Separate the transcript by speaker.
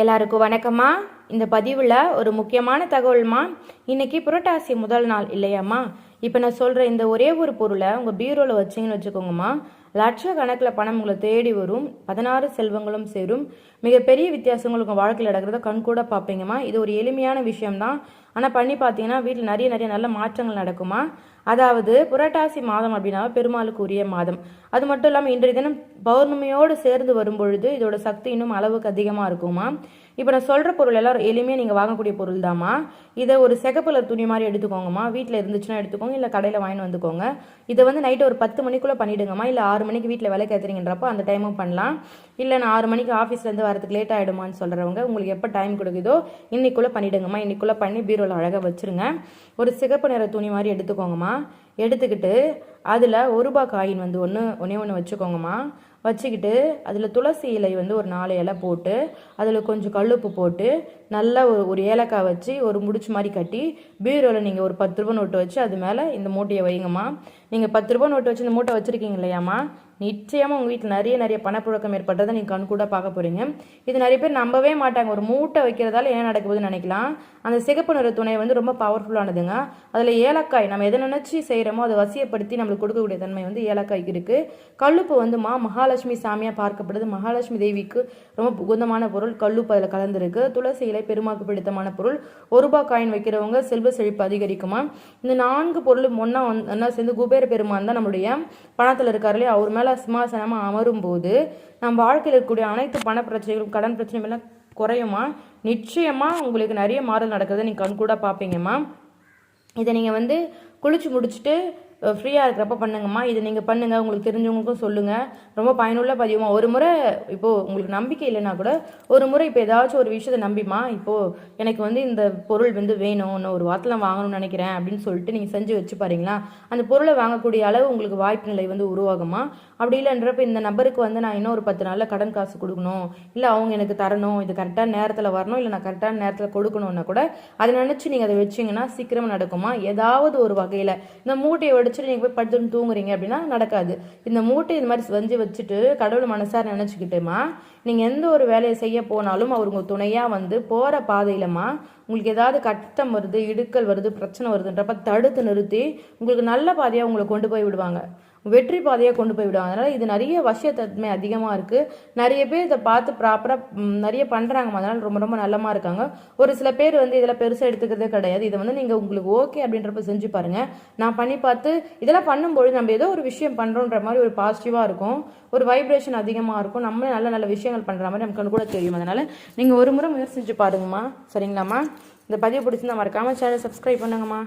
Speaker 1: எல்லாருக்கும் வணக்கம்மா. இந்த பதிவில் ஒரு முக்கியமான தகவல்மா. இன்னைக்கு புரட்டாசி முதல் நாள் இல்லையாம்மா? இப்போ நான் சொல்கிற இந்த ஒரே ஒரு பொருளை உங்கள் பீரோவில் வச்சிங்கன்னு வச்சுக்கோங்கம்மா. லட்சக்கணக்கில் பணம் உங்களை தேடி வரும். பதினாறு செல்வங்களும் சேரும். மிகப்பெரிய வித்தியாசங்கள் உங்கள் வாழ்க்கையில் நடக்கிறத கண்கூட பார்ப்பீங்கம்மா. இது ஒரு எளிமையான விஷயம்தான். ஆனால் பண்ணி பார்த்தீங்கன்னா வீட்டில் நிறைய நிறைய நல்ல மாற்றங்கள் நடக்குமா அதாவது புரட்டாசி மாதம் அப்படின்னா பெருமாளுக்கு உரிய மாதம். அது மட்டும் இல்லாமல் இன்றைய தினம் பௌர்ணமியோடு சேர்ந்து வரும்பொழுது இதோட சக்தி இன்னும் அளவுக்கு அதிகமாக இருக்குமா? இப்போ நான் சொல்கிற பொருள் எல்லாம் எளிமையாக நீங்கள் வாங்கக்கூடிய பொருள் தாம்மா இதை ஒரு சிகப்புல துணி மாதிரி எடுத்துக்கோங்கம்மா. வீட்டில் இருந்துச்சுன்னா எடுத்துக்கோங்க இல்லை கடையில் வாங்கிட்டு வந்துக்கோங்க. இதை வந்து நைட்டு ஒரு பத்து மணிக்குள்ளே பண்ணிவிடுங்கம்மா இல்லை ஆறு மணிக்கு வீட்டில் வேலை கேத்துறீங்கன்றப்போ அந்த டைமும் பண்ணலாம். இல்லை நான் ஆறு மணிக்கு ஆஃபீஸ்லேருந்து வரதுக்கு லேட் ஆகிடுமான்னு சொல்கிறவங்க உங்களுக்கு எப்போ டைம் கொடுக்குதோ இன்றைக்குள்ளே பண்ணிவிடுங்கம்மா இன்றைக்குள்ளே பண்ணி பீரோவில் அழகாக வச்சுருங்க. ஒரு சிகப்பு நிற துணி மாதிரி எடுத்துக்கோங்கம்மா. எடுத்துக்கிட்டு அதில் ஒரு ரூபாய் காயின் வந்து ஒன்று ஒன்றே ஒன்று வச்சுக்கோங்கம்மா. வச்சுக்கிட்டு அதில் துளசி இலை வந்து ஒரு நாலு இலை போட்டு அதில் கொஞ்சம் கல்லுப்பு போட்டு நல்லா ஒரு ஒரு ஏலக்காய் வச்சு ஒரு முடிச்சு மாதிரி கட்டி பீரோவில் நீங்கள் ஒரு பத்து ரூபா நோட்டு வச்சு அது மேலே இந்த மூட்டையை வைங்கம்மா. நீங்கள் பத்து ரூபா நோட்டு வச்சு இந்த மூட்டை வச்சுருக்கீங்க இல்லையாம்மா? நிச்சயமாக உங்கள் வீட்டில் நிறைய நிறைய பணப்புழக்கம் ஏற்பட்டதை நீங்கள் கண் கூட பார்க்க போகிறீங்க இது நிறைய பேர் நம்பவே மாட்டாங்க. ஒரு மூட்டை வைக்கிறதால என்ன நடக்குதுன்னு நினைக்கலாம். அந்த சிகப்பு நிற துணை வந்து ரொம்ப பவர்ஃபுல்லானதுங்க அதில் ஏலக்காய் நம்ம எதை நினச்சி செய்கிறோமோ அதை வசியப்படுத்தி நம்மளுக்கு கொடுக்கக்கூடிய தன்மை வந்து ஏலக்காய்க்கு இருக்குது கல்லுப்பு வந்து மா மகாலட்சுமி சாமியாக பார்க்கப்படுது. மகாலட்சுமி தேவிக்கு ரொம்ப புகுந்தமான பொருள். கல்லுப்பு அதில் கலந்துருக்கு. துளசி இலை பெருமாக்கு பிடித்தமான பொருள். ஒரு ரூபாய் காயின் வைக்கிறவங்க செல்வ செழிப்பு அதிகரிக்குமா? இந்த நான்கு பொருளும் ஒன்றா ஒன்றா சேர்ந்து குபேர பெருமான் தான் நம்மளுடைய பணத்தில் இருக்காருலே அவர் மேலே சிம்மாசனமாக அமரும் போது நம்ம வாழ்க்கையில் இருக்கக்கூடிய அனைத்து பண பிரச்சனைகளும் கடன் பிரச்சனைகள் எல்லாம் குறையுமா? நிச்சயமாக உங்களுக்கு நிறைய மாறல் நடக்கிறத நீங்கள் கண்கூட பார்ப்பீங்கம்மா இதை நீங்கள் வந்து குளிச்சு முடிச்சுட்டு ஃப்ரீயாக இருக்கிறப்ப பண்ணுங்கம்மா. இதை நீங்கள் பண்ணுங்கள் உங்களுக்கு தெரிஞ்சவங்களுக்கும் சொல்லுங்கள் ரொம்ப பயனுள்ள பதிவுமா ஒரு முறை இப்போது உங்களுக்கு நம்பிக்கை இல்லைன்னா கூட ஒரு முறை இப்போ ஏதாச்சும் ஒரு விஷயத்தை நம்பிமா இப்போது எனக்கு வந்து இந்த பொருள் வந்து வேணும். இன்னும் ஒரு வாரத்தில் வாங்கணும்னு நினைக்கிறேன் அப்படின்னு சொல்லிட்டு நீங்கள் செஞ்சு வச்சு பாருங்களா. அந்த பொருளை வாங்கக்கூடிய அளவு உங்களுக்கு வாய்ப்பு நிலை வந்து உருவாகுமா அப்படி இல்லைன்றப்ப இந்த நபருக்கு வந்து நான் இன்னும் ஒரு பத்து நாளில் கடன் காசு கொடுக்கணும். இல்லை அவங்க எனக்கு தரணும். இது கரெக்டான நேரத்தில் வரணும். இல்லை நான் கரெக்டான நேரத்தில் கொடுக்கணும்னா கூட அதை நினச்சி நீங்கள் அதை வச்சிங்கன்னா சீக்கிரமாக நடக்குமா ஏதாவது ஒரு வகையில் இந்த மூட்டையை வச்சுட்டு நீங்கள் போய் படுத்துன்னு தூங்குறீங்க அப்படின்னா நடக்காது. இந்த மூட்டை இந்த மாதிரி செஞ்சு வச்சுட்டு கடவுள் மனசார் நினச்சிக்கிட்டுமா நீங்கள் எந்த ஒரு வேலையை செய்ய போனாலும் அவர் உங்கள் துணையாக வந்து போகிற பாதையிலமா உங்களுக்கு ஏதாவது கட்டம் வருது இடுக்கல் வருது பிரச்சனை வருதுன்றப்ப தடுத்து நிறுத்தி உங்களுக்கு நல்ல பாதையாக உங்களை கொண்டு போய் விடுவாங்க. வெற்றி பாதையாக கொண்டு போய் அதனால் இது நிறைய வசியத்தன்மை அதிகமாக இருக்குது நிறைய பேர் இதை பார்த்து ப்ராப்பராக நிறைய பண்ணுறாங்க அதனால் ரொம்ப ரொம்ப நல்லமாக இருக்காங்க. ஒரு சில பேர் வந்து இதில் பெருசாக எடுத்துக்கிறதே கிடையாது. இதை வந்து நீங்கள் உங்களுக்கு ஓகே அப்படின்றப்ப செஞ்சு பாருங்கள் நான் பண்ணி பார்த்து இதெல்லாம் பண்ணும்பொழுது நம்ம ஏதோ ஒரு விஷயம் பண்ணுறோன்ற மாதிரி ஒரு பாசிட்டிவாக இருக்கும். ஒரு வைப்ரேஷன் அதிகமாக இருக்கும். நம்மளே நல்ல நல்ல விஷயங்கள் பண்ணுற மாதிரி நமக்கு கூட தெரியும். அதனால் நீங்கள் ஒரு முறை முயற்சி செஞ்சு பாருங்கம்மா. சரிங்களாம்மா? இந்த பதிவு பிடிச்சிருந்தா மறக்காமல் சேனல் சப்ஸ்கிரைப் பண்ணுங்கம்மா.